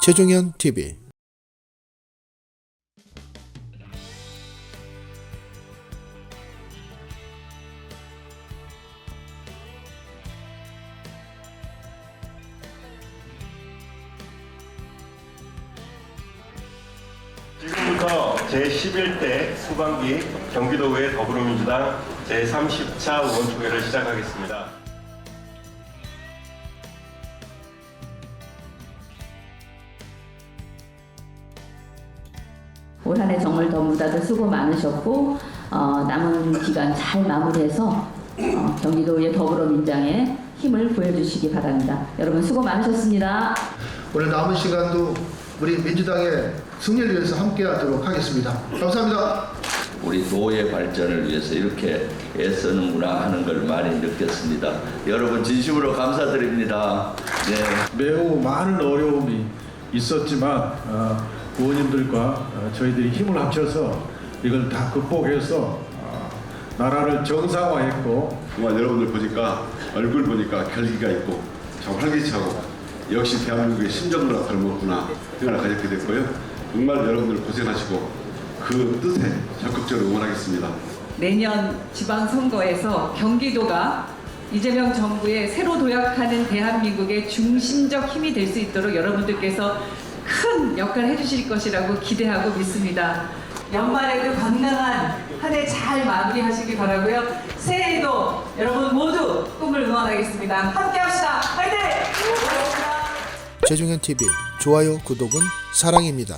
최종현 TV 지금부터 제11대 후반기 경기도의회 더불어민주당 제30차 의원총회를 시작하겠습니다. 올 한해 정말 너무 다들 수고 많으셨고 어, 남은 기간 잘 마무리해서 어, 경기도의 더불어민주당에 힘을 보여주시기 바랍니다. 여러분 수고 많으셨습니다. 오늘 남은 시간도 우리 민주당의 승리를 위해서 함께하도록 하겠습니다. 감사합니다. 우리 도의 발전을 위해서 이렇게 애쓰는구나 하는 걸 많이 느꼈습니다. 여러분 진심으로 감사드립니다. 네. 매우 많은 어려움이 있었지만 어, 의원님들과 어, 저희들이 힘을 합쳐서 이걸 다 극복해서 어, 나라를 정상화했고 정말 여러분들 보니까 얼굴 보니까 결기가 있고 참 활기차고 역시 대한민국의 심정으로 닮았구나 생각을 가졌게 됐고요. 정말 여러분들 고생하시고 그 뜻에 적극적으로 응원하겠습니다. 내년 지방선거에서 경기도가 이재명 정부의 새로 도약하는 대한민국의 중심적 힘이 될 수 있도록 여러분들께서 큰 역할을 해주실 것이라고 기대하고 믿습니다. 연말에도 건강한 한 해 잘 마무리하시기 바라고요. 새해에도 여러분 모두 꿈을 응원하겠습니다. 함께합시다. 화이팅! 최종현 TV 좋아요 구독은 사랑입니다.